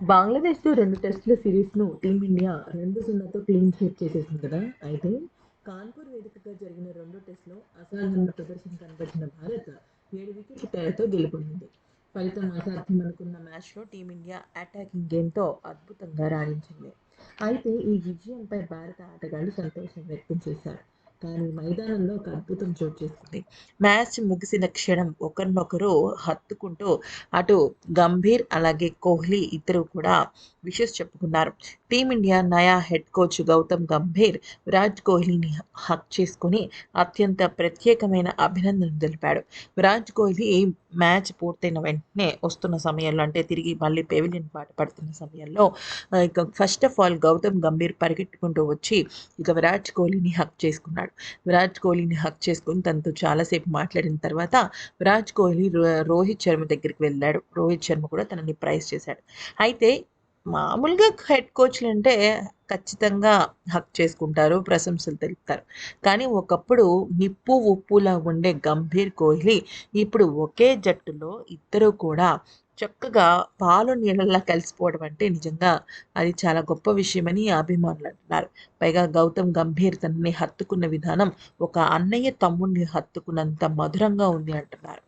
బంగ్లాదేశ్తో రెండు టెస్టుల సిరీస్ను టీమిండియా రెండు సున్నాతో క్లీన్ స్వీప్ చేసేసింది కదా. అయితే కాన్పూర్ వేదికగా జరిగిన రెండో టెస్టులో అసాధారణ ప్రదర్శన కనబరిచిన భారత్ ఏడు వికెట్ల తేడాతో గెలుపొందింది. ఫలితం అసాధ్యం అనుకున్న మ్యాచ్లో టీమిండియా అటాకింగ్ గేమ్తో అద్భుతంగా రాణించింది. అయితే ఈ విజయంపై భారత ఆటగాళ్ళు సంతోషం వ్యక్తం చేశారు. కానీ మైదానంలో ఒక అద్భుతం చోటు చేసుకుంది. మ్యాచ్ ముగిసిన క్షణం ఒకరినొకరు హత్తుకుంటూ అటు గంభీర్ అలాగే కోహ్లీ ఇద్దరు కూడా విషెస్ చెప్పుకున్నారు. టీమిండియా నయా హెడ్ కోచ్ గౌతమ్ గంభీర్ విరాట్ కోహ్లీని హక్ చేసుకుని అత్యంత ప్రత్యేకమైన అభినందనలు తెలిపాడు. విరాట్ కోహ్లీ మ్యాచ్ పూర్తయిన వెంటనే వస్తున్న సమయంలో అంటే తిరిగి మళ్ళీ పెవిలియన్ పాట పడుతున్న సమయంలో ఇక first of all Gautam Gambhir పరిగెట్టుకుంటూ వచ్చి ఇక విరాట్ కోహ్లీని హక్ చేసుకున్నాడు. విరాట్ కోహ్లీని హక్ చేసుకుని తనతో చాలాసేపు మాట్లాడిన తర్వాత విరాట్ కోహ్లీ రో- రోహిత్ శర్మ దగ్గరికి వెళ్ళాడు. రోహిత్ శర్మ కూడా తనని ప్రైజ్ చేశాడు. అయితే మామూలుగా హెడ్ కోచ్లు అంటే ఖచ్చితంగా హక్ చేసుకుంటారు ప్రశంసలు తెలుపుతారు. కానీ ఒకప్పుడు నిప్పు ఉప్పులా ఉండే గంభీర్ కోహ్లీ ఇప్పుడు ఒకే జట్టులో ఇద్దరు కూడా చక్కగా పాలు నీళ్ళలా కలిసిపోవడం అంటే నిజంగా అది చాలా గొప్ప విషయమని అభిమానులు అంటున్నారు. పైగా గౌతమ్ గంభీర్ తనని హత్తుకున్న విధానం ఒక అన్నయ్య తమ్ముడిని హత్తుకున్నంత మధురంగా ఉంది అంటున్నారు.